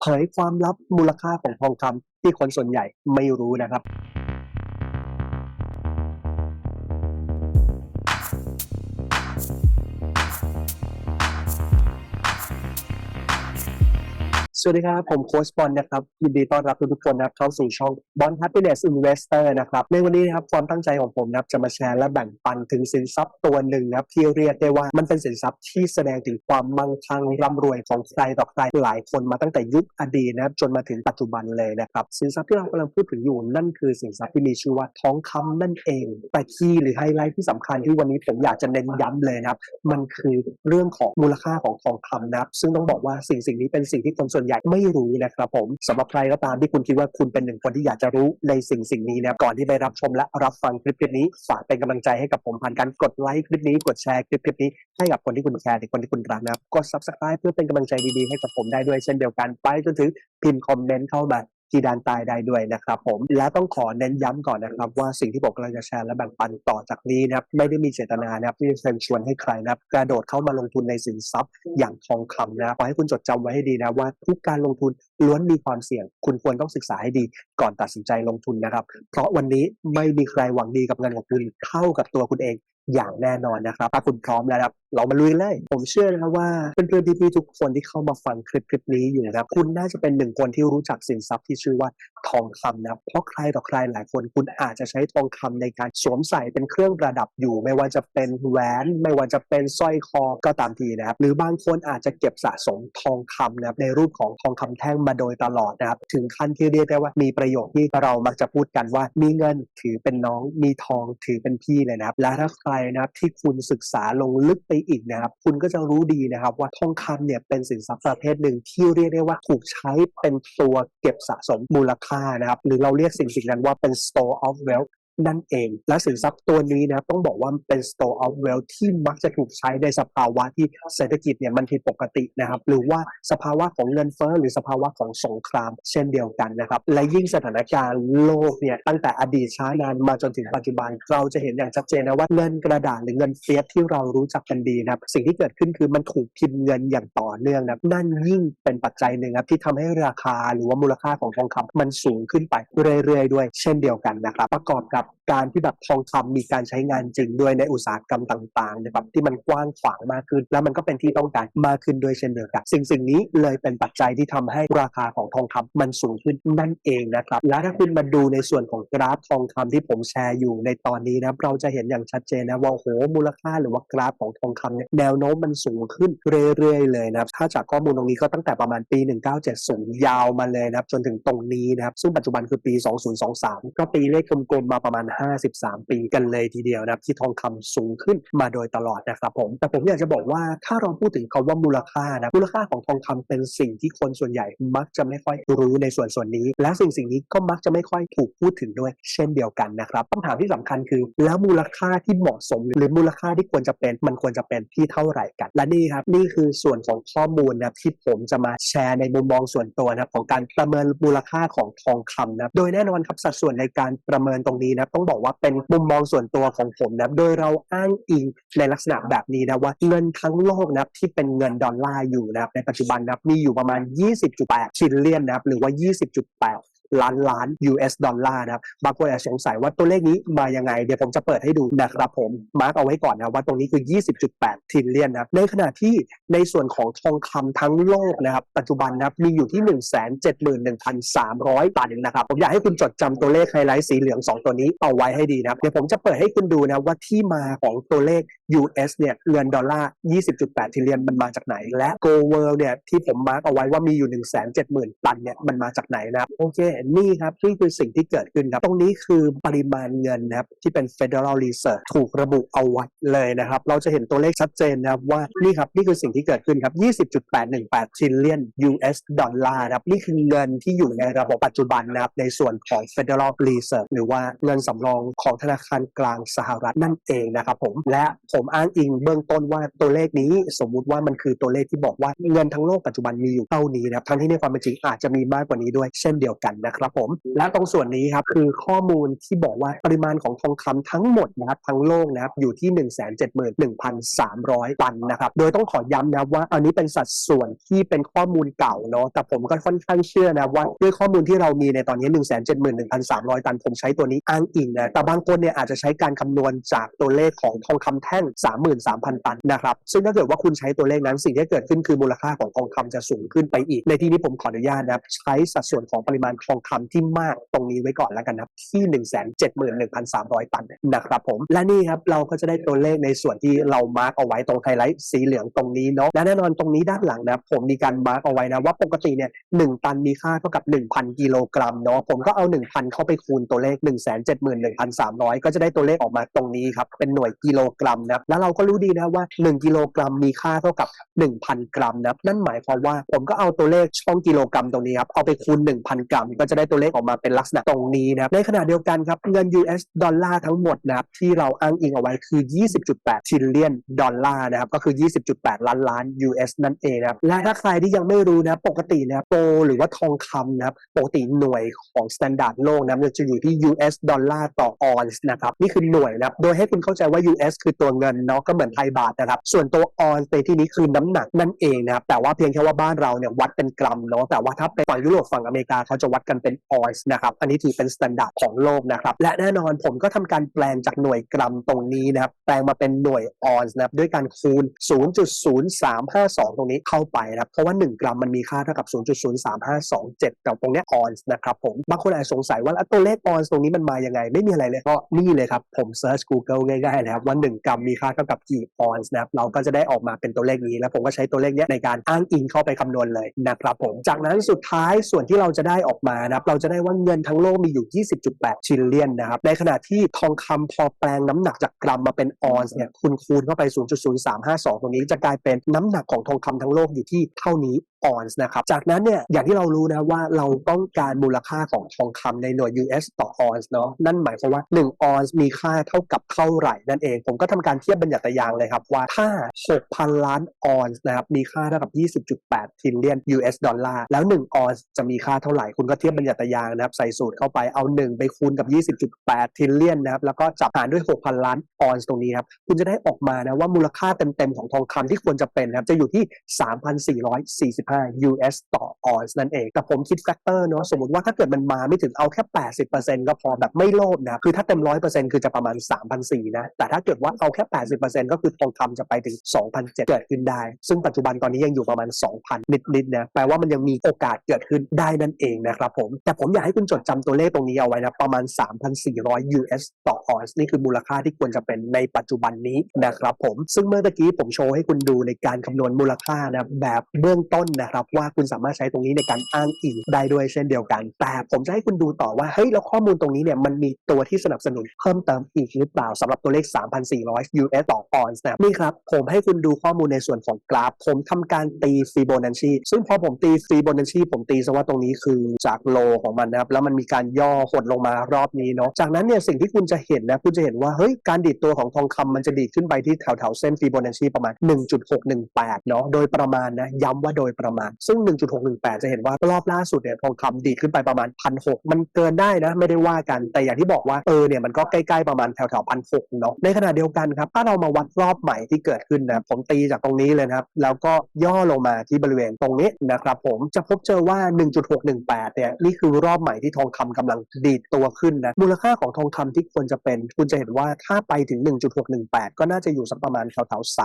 เผยความลับมูลค่าของทองคำที่คนส่วนใหญ่ไม่รู้นะครับ สวัสดีครับ ผมโค้ชบอลนะครับ ยินดีต้อนรับทุกๆคนนะครับเข้าสู่ช่อง Bond Happiness Investor นะครับ ในวันนี้นะครับความตั้งใจของผมนะครับจะมาแชร์และแบ่งปันถึงสินทรัพย์ตัวหนึ่งนะครับที่เรียกได้ว่ามันเป็นสินทรัพย์ที่แสดงถึงความมั่งคั่งร่ำรวยของใครต่อใครหลายคนมาตั้งแต่ยุคอดีตนะครับจนมาถึงปัจจุบันเลยนะครับสินทรัพย์ที่เรากำลังพูดถึงอยู่นั่นคือสินทรัพย์ที่มีชื่อว่าทองคำนั่นเอง แต่คีย์หรือไฮไลท์ที่สำคัญที่วันนี้ผมอยากจะเน้นย้ำเลยนะครับมันคือเรื่องของมูลค่าของทองคำนะครับซึ่งต้องบอกว่าสิ่งสิ่งนี้เป็นสิ่งที่คนส่วนใหญ่ไม่รู้นะครับผมสำหรับใครก็ตามที่คุณคิดว่าคุณเป็นหนึ่งคนที่อยากจะรู้ในสิ่งสิ่งนี้นะก่อนที่ไปรับชมและรับฟังคลิปคลิปนี้ฝากเป็นกำลังใจให้กับผมผ่านการกดไลค์คลิปนี้กดแชร์คลิปคลิปนี้ให้กับคนที่คุณแคร์หรือคนที่คุณรักนะครับกด subscribe เพื่อเป็นกำลังใจดีๆให้กับผมได้ด้วยเช่นเดียวกันไปจนถึงพิมพ์คอมเมนต์เข้ามา ที่ด้านใต้ได้ด้วยนะครับผมและต้องขอเน้นย้ำก่อนนะครับว่าสิ่งที่ผมกำลังจะแชร์และแบ่งปันต่อจากนี้นะครับไม่ได้มีเจตนานะครับที่จะเชิญชวนให้ใครนะครับกระโดดเข้ามาลงทุนในสินทรัพย์อย่างทองคำนะขอให้คุณจดจำไว้ให้ดีนะว่าทุกการลงทุนล้วนมีความเสี่ยง คุณควรต้องศึกษาให้ดีก่อนตัดสินใจลงทุนนะครับ เพราะวันนี้ไม่มีใครหวังดีกับเงินของคุณเท่ากับตัวคุณเองอย่างแน่นอนนะครับถ้าคุณพร้อมแล้วนะครับเรามาลุยเลยผมเชื่อนะว่าเพื่อนๆพี่ๆทุกคนที่เข้ามาฟังคลิปคลิปนี้อยู่นะครับ คุณน่าจะเป็นหนึ่งคนที่รู้จักสินทรัพย์ที่ชื่อว่าทองคำนะ เพราะใครต่อใครหลายคนคุณอาจจะใช้ทองคำในการสวมใส่เป็นเครื่องประดับอยู่ ไม่ว่าจะเป็นแหวน ไม่ว่าจะเป็นสร้อยคอก็ตามทีนะครับ หรือบางคนอาจจะเก็บสะสมทองคำนะครับในรูปของทองคำแท่งมาโดยตลอดนะครับ ถึงขั้นที่เรียกได้ว่ามีประโยคที่เรามักจะพูดกันว่า มีเงินถือเป็นน้อง มีทองถือเป็นพี่เลยนะครับ และถ้าใครนะครับที่คุณศึกษาลงลึกไปอีกนะครับคุณก็จะรู้ดีนะครับว่าทองคำเนี่ยเป็นสินทรัพย์ประเภทหนึ่งที่เรียกได้ว่าถูกใช้เป็นตัวเก็บสะสมมูลค่านะครับหรือเราเรียกสิ่งสิ่งนั้นว่าเป็น store of wealth นั่นเอง และสินทรัพย์ตัวนี้นะครับต้องบอกว่าเป็น store of wealth ที่มักจะถูกใช้ในสภาวะที่เศรษฐกิจเนี่ยมันผิดปกตินะครับ หรือว่าสภาวะของเงินเฟ้อหรือสภาวะของสงคราม เช่นเดียวกันนะครับ และยิ่งสถานการณ์โลกเนี่ยตั้งแต่อดีตช้านานมาจนถึงปัจจุบัน เราจะเห็นอย่างชัดเจนนะว่าเงินกระดาษหรือเงินเฟียสที่เรารู้จักกันดีนะครับ สิ่งที่เกิดขึ้นคือมันถูกพิมพ์เงินอย่างต่อเนื่องนะมันั่นยิ่งเป็นปัจจัยหนึ่งครับที่ทำให้ราคาหรือว่ามูลค่าของทองคำมันสูงขึ้นไปเรื่อยๆ ด้วย เช่นเดียวกันนะครับ ประกอบกับการที่แบบทองคำมีการใช้งานจริงด้วยในอุตสาหกรรมต่างๆนะครับที่มันกว้างขวางมากขึ้น แล้วมันก็เป็นที่ต้องการมากขึ้นด้วยเช่นเดียวกัน สิ่งสิ่งนี้เลยเป็นปัจจัยที่ทำให้ราคาของทองคำมันสูงขึ้นนั่นเองนะครับ และถ้าคุณมาดูในส่วนของกราฟทองคำที่ผมแชร์อยู่ในตอนนี้นะเราจะเห็นอย่างชัดเจนนะว่าโอ้โหมูลค่าหรือว่ากราฟของทองคำเนี่ยแนวโน้มมันสูงขึ้นเรื่อยๆเลยนะครับถ้าจากข้อมูลตรงนี้ก็ตั้งแต่ประมาณปี 1970 ยาวมาเลยนะครับจนถึงตรงนี้นะครับซึ่งปัจจุบันคือปี 2023 ก็ตีเลขกลมๆมาประมาณ53 ปีกันเลยทีเดียวนะครับที่ทองคำสูงขึ้นมาโดยตลอดนะครับผมแต่ผมอยากจะบอกว่าถ้าเราพูดถึงคำว่ามูลค่านะมูลค่าของทองคำเป็นสิ่งที่คนส่วนใหญ่มักจะไม่ค่อยรู้ในส่วนส่วนนี้ และสิ่งสิ่งนี้ก็มักจะไม่ค่อยถูกพูดถึงด้วย เช่นเดียวกันนะครับคำถามที่สำคัญคือ แล้วมูลค่าที่เหมาะสม หรือมูลค่าที่ควรจะเป็นมันควรจะเป็นที่เท่าไหร่กัน และนี่ครับนี่คือส่วนของข้อมูลนะที่ผมจะมาแชร์ในมุมมองส่วนตัวนะของการประเมินมูลค่าของทองคำนะโดยแน่นอนครับสัดส่วนในการประเมินตรงนี้นะต้องบอกว่าเป็นมุมมองส่วนตัวของผมนะโดยเราอ้างอิงในลักษณะแบบนี้นะว่าเงินทั้งโลกนะที่เป็นเงินดอลลาร์อยู่นะในปัจจุบันนะมีอยู่ประมาณ 20.8 ทริลเลียนนะครับหรือว่า 20.8 ล้านล้าน US ดอลลาร์นะครับบางคนอาจจะสงสัยว่าตัวเลขนี้มายังไง เดี๋ยวผมจะเปิดให้ดูนะครับผมมาร์กเอาไว้ก่อนนะว่าตรงนี้คือ 20.8ทิลเลียนนะครับในขณะที่ในส่วนของทองคำทั้งโลกนะครับปัจจุบันนะครับมีอยู่ที่ 171,300 ตันนะครับผมอยากให้คุณจดจำตัวเลขไฮไลท์สีเหลือง 2 ตัวนี้เอาไว้ให้ดีนะครับเดี๋ยวผมจะเปิดให้คุณดูนะว่าที่มาของตัวเลข US เนี่ยเงินดอลลาร์ 20.8ทิลเลียนมันมาจากไหน และ Go World เนี่ยที่ผมมาร์กเอาไว้ว่ามีอยู่ 170,000 ตันเนี่ยมันมาจากไหนนะครับโอเคนี่ครับนี่คือสิ่งที่เกิดขึ้นครับ ตรงนี้คือปริมาณเงินนะครับที่เป็น Federal Reserve ถูกระบุเอาไว้เลยนะครับ เราจะเห็นตัวเลขชัดเจนนะครับว่านี่ครับนี่คือสิ่งที่เกิดขึ้นครับ 20.818 trillion US ดอลลาร์ครับนี่คือเงินที่อยู่ในระบบปัจจุบันนะครับในส่วนของ Federal Reserve หรือว่าเงินสำรองของธนาคารกลางสหรัฐนั่นเองนะครับผมและผมอ้างอิงเบื้องต้นว่าตัวเลขนี้สมมุติว่ามันคือตัวเลขที่บอกว่าเงินทั้งโลกปัจจุบันมีอยู่เท่านี้นะครับทั้งที่ในความเป็นจริงอาจจะมีมากกว่านี้ด้วยเช่นเดียวกันนะครับผมและตรงส่วนนี้ครับคือข้อมูลที่บอกว่าปริมาณของทองคำทั้งหมดนะครับทั้งโลกนะครับอยู่ที่ 171,300 ตันนะครับโดยต้องขอย้ำนะว่าอันนี้เป็นสัดส่วนที่เป็นข้อมูลเก่าเนาะแต่ผมก็ค่อนข้างเชื่อนะว่าด้วยข้อมูลที่เรามีในตอนนี้ 171,300 ตัน ผมใช้ตัวนี้อ้างอิงนะแต่บางคนเนี่ยอาจจะใช้การคำนวณจากตัวเลขของทองคำแท่ง 33,000 ตันนะครับซึ่งถ้าเกิดว่าคุณใช้ตัวเลขนั้นสิ่งที่เกิดขึ้นคือมูลค่าของทองคำจะสูงขึ้นไปอีก ในที่นี้ผมขออนุญาตนะครับใช้สัดส่วนของปริมาณทองคำที่มากตรงนี้ไว้ก่อนแล้วกันนะครับที่ 171,300 ตันนะครับผม และนี่ครับเราก็จะได้ตัวเลขในส่วนที่เรามาร์กเอาไว้ตรงไฮไลท์สีเหลืองตรงนี้เนาะและแน่นอนตรงนี้ด้านหลังนะครับผมมีการมาร์กเอาไว้นะว่าปกติเนี่ย1ตันมีค่าเท่ากับ 1,000 กิโลกรัมเนาะผมก็เอา 1,000 เข้าไปคูณตัวเลข 171,300 ก็จะได้ตัวเลขออกมาตรงนี้ครับเป็นหน่วยกิโลกรัมนะครับแล้วเราก็รู้ดีนะว่า 1 กิโลกรัมมีค่าเท่ากับ 1,000 กรัมนะนั่นหมายความว่าผมก็เอาตัวเลขช่องกิโลกรัมตรงนี้ครับเอาไปคูณ 1,000 กรัมก็จะได้ตัวเลขออกมาเป็นลักษณะตรงนี้นะครับในขณะเดียวกันครับเงิน US ดอลลาร์ทั้งหมดนะครับที่เราอ้างอิงเอาไว้คือ 20.8 trillion ดอลลาร์นะครับก็คือ 20.8 ล้านล้าน US นั่นเองนะครับและถ้าใครที่ยังไม่รู้นะปกตินะครับโปรหรือว่าทองคำนะครับปกติหน่วยของ standard โลกนะครับจะอยู่ที่ US ดอลลาร์ต่อออนซ์นะครับนี่คือหน่วยนะครับโดยให้คุณเข้าใจว่า US คือตัวเงินเนาะก็เหมือนไทยบาทนะครับส่วนตัวออนซ์ในที่นี้คือน้ำหนักนั่นเองนะครับแต่ว่าเพียงแค่ว่าบ้านเราเนี่ยวัดเป็นกรัมเนาะแต่ว่าถ้าเป็นฝั่งยุโรปฝั่งอเมริกาเขาจะวัดกันเป็นออนซ์นะครับ อันนี้ถือเป็น standard ของโลกนะครับ และแน่นอนผมก็ทำการแปลงจากหน่วยกรัมตรงนี้นะครับ แปลงมาเป็นหน่วยออนซ์นะครับ ด้วยการคูณ 0.0352 ตรงนี้เข้าไปนะครับ เพราะว่า 1 กรัมมันมีค่าเท่ากับ 0.03527 แต่ตรงเนี้ออนซ์นะครับผม บางคนอาจสงสัยว่าตัวเลขออนซ์ตรงนี้มันมายังไง ไม่มีอะไรเลย ก็นี่เลยครับ ผมเซิร์ช Google ง่ายๆนะครับว่า 1 กรัมมีค่าเท่ากับกี่ออนซ์นะครับ เราก็จะได้ออกมาเป็นตัวเลขนี้ แล้วผมก็ใช้ตัวเลขนี้ในการอ้างอิงเข้าไปคำนวณเลยนะครับผม จากนั้นสุดท้ายส่วนที่เราจะได้ออกมานะครับเราจะได้ว่าเงินทั้งโลกมีอยู่ 20.8 ชิลเลียนนะครับในขณะที่ทองคำพอแปลงน้ำหนักจากกรัมมาเป็นออนซ์เนี่ยคุณคูณเข้าไป 0.0352 ตรงนี้จะกลายเป็นน้ำหนักของทองคำทั้งโลกอยู่ที่เท่านี้ ออนซ์นะครับ จากนั้นเนี่ยอย่างที่เรารู้นะว่าเราต้องการมูลค่าของทองคำในหน่วย US ต่อออนซ์เนาะนั่นหมายความว่า 1 ออนซ์มีค่าเท่ากับเท่าไหร่นั่นเอง ผมก็ทำการเทียบบัญญัติยางเลยครับ ว่าถ้า 6,000 ล้านออนซ์นะครับมีค่าเท่ากับ 20.8ทิลเลียน US ดอลลาร์แล้ว 1 ออนซ์จะมีค่าเท่าไหร่คุณก็เทียบบัญญัติยางนะครับใส่สูตรเข้าไปเอา 1 ไปคูณกับ 20.8ทิลเลียนนะครับแล้วก็จับหารด้วย 6,000 ล้านออนซ์ตรงนี้ครับคุณจะได้ออกมานะว่ามูลค่าเต็มๆของทองคำที่ควรจะเป็นนะครับจะอยู่ที่75 US ต่อออนซ์นั่นเอง แต่ผมคิดแฟกเตอร์เนาะสมมติว่าถ้าเกิดมันมาไม่ถึงเอาแค่ 80%ก็พอแบบไม่โลภนะคือถ้าเต็ม 100%คือจะประมาณ 3,400นะแต่ถ้าเกิดว่าเอาแค่ 80%ก็คือทองคำจะไปถึง2,007เกิดขึ้นได้ ซึ่งปัจจุบันตอนนี้ยังอยู่ประมาณ 2,000 นิดๆนะแปลว่ามันยังมีโอกาสเกิดขึ้นได้นั่นเองนะครับผมแต่ผมอยากให้คุณจดจำตัวเลขตรงนี้เอาไว้นะประมาณ 3,400 US ต่อออนซ์นี่คือมูลค่าที่ควรจะเป็นในปัจจุบันนี้นะครับผมซึ่งเมื่อตะกี้ผมโชว์ให้คุณดูในการคำนวณมูลค่านะแบบเบื้องต้นนะครับว่าคุณสามารถใช้ตรงนี้ในการอ้างอิงได้ด้วยเช่นเดียวกัน แต่ผมจะให้คุณดูต่อว่าเฮ้ยแล้วข้อมูลตรงนี้เนี่ยมันมีตัวที่สนับสนุนเพิ่มเติมอีกหรือเปล่าสำหรับตัวเลข 3,400 US ต่อออนซ์นะนี่ครับผมให้คุณดูข้อมูลในส่วนของกราฟ ผมทำการตีฟิโบนัชชีซึ่งพอผมตีฟิโบนัชชีผมตีซะว่าตรงนี้คือจากโลของมันนะครับแล้วมันมีการย่อหดลงมารอบนี้เนาะจากนั้นเนี่ยสิ่งที่คุณจะเห็นนะคุณจะเห็นว่าเฮ้ยการดีดตัวของทองคำมันจะดีดขึ้นไปที่แถวแถวๆเส้นฟิโบนัชชีประมาณ 1.618 เนาะโดยประมาณนะย้ำว่าโดยประมาณซึ่ง 1.618 จะเห็นว่ารอบล่าสุดเนี่ยทองคำดีดขึ้นไปประมาณ1,600มันเกินได้นะไม่ได้ว่ากัน แต่อย่างที่บอกว่าเออเนี่ยมันก็ใกล้ๆประมาณแถวๆ1,600เนาะในขณะเดียวกันครับถ้าเรามาวัดรอบใหม่ที่เกิดขึ้นนะผมตีจากตรงนี้เลยนะครับแล้วก็ย่อลงมาที่บริเวณตรงนี้นะครับผมจะพบเจอว่า 1.618 เนี่ยนี่คือรอบใหม่ที่ทองคำกำลังดีดตัวขึ้นนะมูลค่าของทองคำที่ควรจะเป็น คุณจะเห็นว่าถ้าไปถึง 1.618 ก็น่าจะอยู่สักประมาณแถวๆ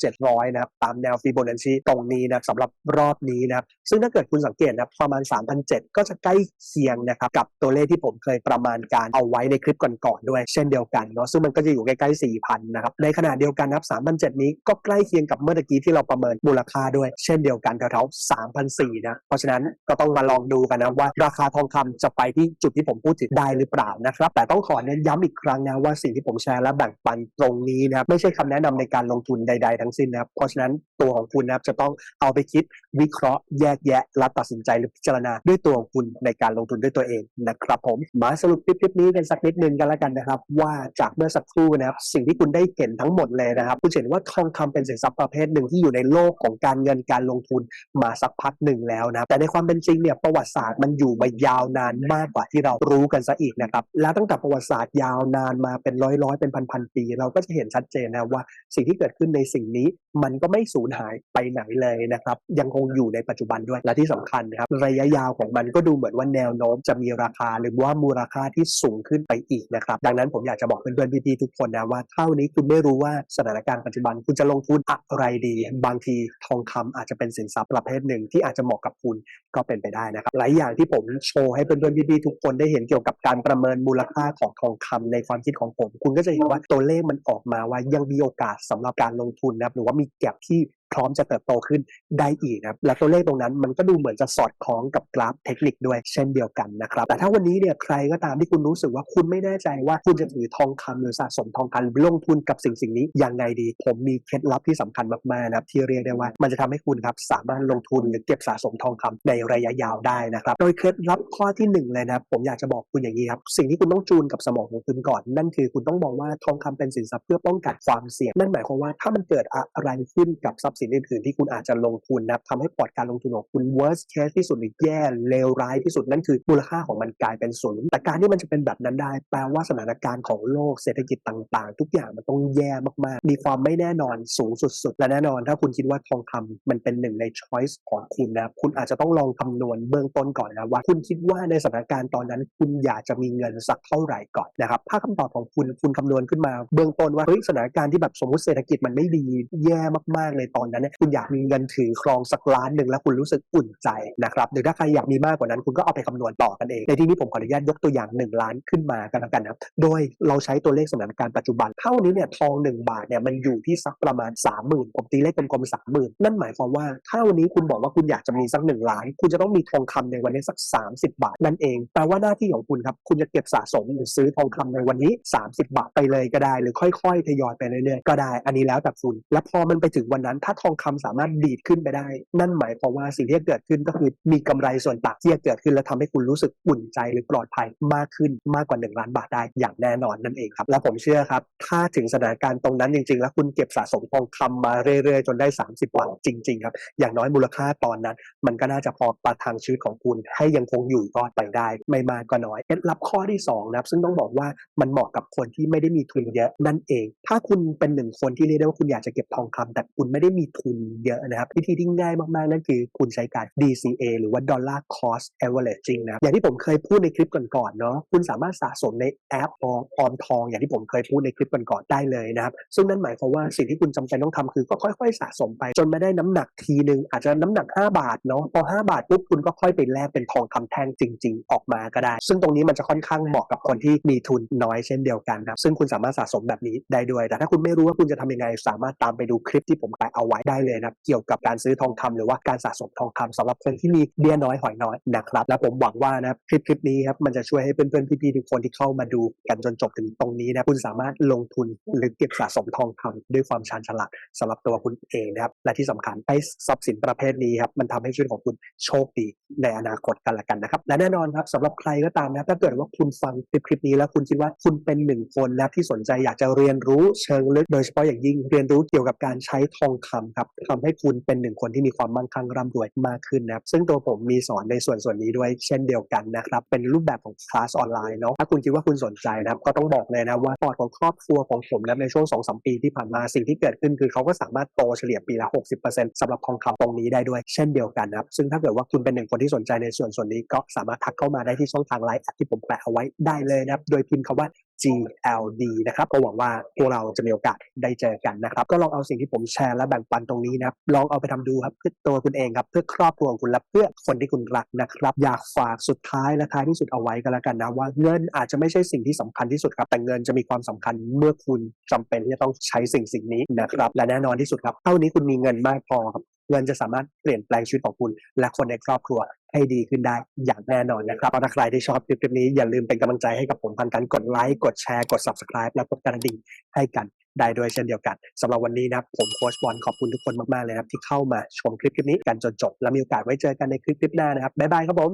3,700นะครับตามแนวฟิโบนัชชีตรงนี้นะสำหรับรอบนี้นะครับซึ่งถ้าเกิดคุณสังเกตนะประมาณ3,700ก็จะใกล้เคียงนะครับกับตัวเลขที่ผมเคยประมาณการเอาไว้ในคลิปก่อนๆด้วย เช่นเดียวกันเนาะซึ่งมันก็จะอยู่ใกล้ๆ4,000นะครับในขณะเดียวกันนะครับ3,700นี้ก็ใกล้เคียงกับเมื่อกี้ที่เราประเมินมูลค่าด้วย เช่นเดียวกันแถวๆ3,400นะเพราะฉะนั้นก็ต้องมาลองดูกันนะว่าราคาทองคำจะไปที่จุดที่ผมพูดถึงได้หรือเปล่านะครับแต่ต้องขอเน้นย้ำอีกครั้งนะว่าสิ่งที่ผมแชร์และแบ่งปันตรงนี้นะครับไม่ใช่คำแนะนำในการลงทุนใด ๆ ทั้งสิ้นนะครับเพราะฉะนั้นตัวของคุณนะครับจะต้องเอาไปคิดวิเคราะห์แยกแยะและตัดสินใจหรือพิจารณาด้วยตัวคุณในการลงทุนด้วยตัวเองนะครับผมมาสรุปคลิปนี้กันสักนิดนึงกันแล้วกันนะครับ ว่าจากเมื่อสักครู่นะครับสิ่งที่คุณได้เห็นทั้งหมดเลยนะครับ คุณเห็นว่าทองคำเป็นสินทรัพย์ประเภทหนึ่งที่อยู่ในโลกของการเงินการลงทุนมาสักพักหนึ่งแล้วนะแต่ในความเป็นจริงเนี่ยประวัติศาสตร์มันอยู่มายาวนานมากกว่าที่เรารู้กันซะอีกนะครับแล้วตั้งแต่ประวัติศาสตร์ยาวนานมาเป็นร้อยร้อยเป็นพันพันปี เราก็จะเห็นชัดเจนนะว่าสิ่งที่เกิดขึ้นในสิ่งนี้มันก็ไม่สูญหายไปไหนเลยนะครับ ยังคงอยู่ในปัจจุบันด้วย และที่สำคัญนะครับระยะยาวของมันก็ดูเหมือนว่าแนวโน้มจะมีราคาหรือว่ามูลค่าที่สูงขึ้นไปอีกนะครับ ดังนั้นผมอยากจะบอกเพื่อนๆพี่ๆทุกคนนะว่าเท่านี้คุณไม่รู้ว่าสถานการณ์ปัจจุบันคุณจะลงทุนอะไรดี บางทีทองคำอาจจะเป็นสินทรัพย์ประเภทหนึ่งที่อาจจะเหมาะกับคุณก็เป็นไปได้นะครับ หลายอย่างที่ผมโชว์ให้เพื่อนๆพี่ๆทุกคนได้เห็นเกี่ยวกับการประเมินมูลค่าของทองคำในความคิดของผม คุณก็จะเห็นว่าตัวเลขมันออกมาว่ายังมีโอกาสสำหรับการลงทุนนะครับหรือว่ามีแก็บที่ พร้อมจะเติบโตขึ้นได้อีกนะครับและตัวเลขตรงนั้นมันก็ดูเหมือนจะสอดคล้องกับกราฟเทคนิคด้วยเช่นเดียวกันนะครับแต่ถ้าวันนี้เนี่ยใครก็ตามที่คุณรู้สึกว่าคุณไม่แน่ใจว่าคุณจะถือทองคำหรือสะสมทองคำลงทุนกับสิ่งสิ่งนี้ยังไงดี ผมมีเคล็ดลับที่สำคัญมากๆนะครับที่เรียกได้ว่ามันจะทำให้คุณครับสามารถลงทุนหรือเก็บสะสมทองคำในระยะยาวได้นะครับโดยเคล็ดลับข้อที่หนึ่งเลยนะครับผมอยากจะบอกคุณอย่างนี้ครับสิ่งที่คุณต้องจูนกับสมองของคุณก่อน นั่นคือคุณต้องมองว่าทองคำเป็นสินทรัพย์เพื่อป้องกันความเสี่ยงนั่นหมายความว่าถ้ามันเกิดอะไรขึ้นกับทรัพย์สินอื่นๆที่คุณอาจจะลงทุนนะทำให้พอร์ตการลงทุนของคุณ worst case ที่สุดหรือแย่เลวร้ายที่สุดนั่นคือมูลค่าของมันกลายเป็นศูนย์แต่การที่มันจะเป็นแบบนั้นได้ แปลว่าสถานการณ์ของโลกเศรษฐกิจต่าง ๆ ทุกอย่างมันต้องแย่มากๆ มีความไม่แน่นอนสูงสุดๆ และแน่นอน ถ้าคุณคิดว่าทองคำมันเป็นหนึ่งใน choice ของคุณนะคุณอาจจะต้องลองคำนวณเบื้องต้นก่อนนะว่าคุณคิดว่าในสถานการณ์ตอนนั้นคุณอยากจะมีเงินสักเท่าไหร่ก่อนนะครับถ้าคำตอบของคุณคุณคำนวณขึ้นมาเบื้องต้นว่าเฮ้ยสถานการณ์ที่แบบสมมติเศรษฐกิจมันไม่ดีแย่มากๆเลยตอนนั้นเนี่ยคุณอยากมีเงินถือครองสักล้านหนึ่งแล้วคุณรู้สึกอุ่นใจนะครับหรือถ้าใครอยากมีมากกว่านั้น คุณก็เอาไปคำนวณต่อกันเอง ในที่นี้ผมขออนุญาตยกตัวอย่าง 1 ล้านขึ้นมากันแล้วกันนะครับโดยเราใช้ตัวเลขสถานการณ์ปัจจุบันเท่านี้เนี่ยทอง 1 บาทเนี่ยมันอยู่ที่สักประมาณ 30,000ผมตีเลขกลมๆ30,000นั่นหมายความว่าถ้าวันนี้คุณบอกว่าคุณอยากจะมีสัก1ล้าน คุณจะต้องมีทองคำในวันนี้สัก 30 บาทนั่นเองแปลว่าหน้าที่ของคุณครับคุณจะเก็บสะสมหรือซื้อทองคำในวันนี้ 30 บาทไปเลยก็ได้ หรือค่อยๆทยอยไปเรื่อยๆก็ได้ อันนี้แล้วแต่คุณ และพอมันไปถึงวันนั้นถ้าทองคำสามารถดีดขึ้นไปได้ นั่นหมายความว่าสิ่งที่เกิดขึ้นก็คือมีกำไรส่วนต่างที่เกิดขึ้น และทำให้คุณรู้สึกอุ่นใจหรือปลอดภัยมากขึ้นมากกว่า 1 ล้านบาทได้อย่างแน่นอนนั่นเองครับและผมเชื่อครับถ้าถึงสถานการณ์ตรงนั้นจริง ๆ แล้วคุณเก็บสะสมทองคำมาเรื่อยๆ จนได้ 30บาทจริงๆครับอย่างน้อยมูลค่าตอนนั้น มันก็น่าจะพอประทังชีวิตของคุณให้ยังคงอยู่รอดไปได้ ไม่มากก็น้อยเคล็ดลับข้อที่2นะครับซึ่งต้องบอกว่ามันเหมาะกับคนที่ไม่ได้มีทุนเยอะนั่นเอง ถ้าคุณเป็นหนึ่งคนที่เรียกได้ว่าคุณอยากจะเก็บทองคำแต่คุณไม่ได้มีทุนเยอะนะครับ วิธีที่ง่ายมาก ๆ นั่นคือคุณใช้การ DCA หรือว่า Dollar Cost Averaging นะครับ อย่างที่ผมเคยพูดในคลิปก่อนๆเนาะคุณสามารถสะสมในแอปออมอมทอง อย่างที่ผมเคยพูดในคลิปก่อนๆได้เลยนะครับ ซึ่งนั่นหมายความว่าสิ่งที่คุณจำเป็นต้องทำคือก็ค่อยๆ สะสมไป จนไม่ได้น้ำหนักทีนึงอาจจะน้ำหนัก 5 บาทเนาะพอ 5 บาทปุ๊บคุณก็ค่อยไปแลกเป็นทองคำแท่งจริง ๆ ออกมาก็ได้ ซึ่งตรงนี้มันจะค่อนข้างเหมาะกับคนที่มีทุนน้อยเช่นเดียวกันครับซึ่งคุณสามารถสะสมแบบนี้ได้ด้วย แต่ถ้าคุณไม่รู้ว่าคุณจะทำยังไงสามารถตามไปดูคลิปที่ผมแปเอาไว้ได้เลยนะเกี่ยวกับการซื้อทองคำหรือว่าการสะสมทองคำสำหรับคนที่มีเบี้ยน้อยหอยน้อยนะครับและผมหวังว่านะคลิปคลิปนี้ครับมันจะช่วยให้เพื่อนๆพี่ๆทุกคนที่เข้ามาดูกันจนจบถึงตรงนี้นะคุณสามารถลงทุนหรือเก็บสะสมทองคำด้วยความชาญฉลาดสำหรับตัวคุณเองนะครับและที่สำคัญไอ้ทรัพย์สินประเภทนี้ครับมันทำให้ชีวิตของคุณโชคดีในอนาคตกันละกันนะครับและแน่นอนครับสำหรับใครก็ตามนะถ้าเกิดว่าคุณฟังคลิปคลิปนี้แล้วคุณคิดว่าคุณเป็นหนึ่งคนนะที่สนใจอยากจะเรียนรู้เชิงลึกโดยเฉพาะอย่างยิ่งเรียนรู้เกี่ยวกับการใช้ทองคำครับทำให้คุณเป็นหนึ่งคนที่มีความมั่งคั่งร่ำรวยมากขึ้นนะครับซึ่งตัวผมมีสอนในส่วนส่วนนี้ด้วยเช่นเดียวกันนะครับเป็นรูปแบบของคลาสออนไลน์เนาะถ้าคุณคิดว่าคุณสนใจนะครับก็ต้องบอกเลยนะว่าพอร์ตของครอบครัวของผมนะในช่วง2อสปีที่ผ่านมาสิ่งที่เกิดขึ้นคือเขาก็สามารถโตเฉลี่ยปีละ 60%สำหรับทองคำตรงนี้ได้ด้วยเช่นเดียวกันนะครับซึ่งถ้าเกิดว่าคุณเป็นหนึ่งคนที่สนใจในส่วนส่วนนี้ก็สามารถทักเข้ามาได้ที่ช่องทางไลน์ที่ผมแปะเอาไว้ได้เลยนะครับโดยพิมพ์คำว่า GLD นะครับก็หวังว่าพวกเราจะมีโอกาสได้เจอกันนะครับ ก็ลองเอาสิ่งที่ผมแชร์และแบ่งปันตรงนี้นะครับลองเอาไปทำดูครับเพื่อตัวคุณเองครับเพื่อครอบครัวของคุณและเพื่อคนที่คุณรักนะครับ อยากฝากสุดท้ายและท้ายที่สุดเอาไว้ก็แล้วกันนะว่าเงินอาจจะไม่ใช่สิ่งที่สำคัญที่สุดครับ แต่เงินจะมีความสำคัญเมื่อคุณจำเป็นที่จะต้องใช้สิ่งสิ่งนี้นะครับและแน่นอนที่สุดครับเท่านี้คุณมีเงินมากพอครับ เงินจะสามารถเปลี่ยนแปลงชีวิตของคุณ และคนในครอบครัวให้ดีขึ้นได้อย่างแน่นอนนะครับถ้าใครที่ชอบคลิปนี้อย่าลืมเป็นกำลังใจให้กับผมพันการกดไลค์กดแชร์กด subscribe และกดกระดิ่งให้กันได้ด้วยเช่นเดียวกันสำหรับวันนี้นะผมโค้ชบอลขอบคุณทุกคนมากๆเลยนะครับที่เข้ามาชมคลิปคลิปนี้กันจนจบ แล้วมีโอกาสไว้เจอกันในคลิปคลิปหน้านะครับบ๊ายบายครับผม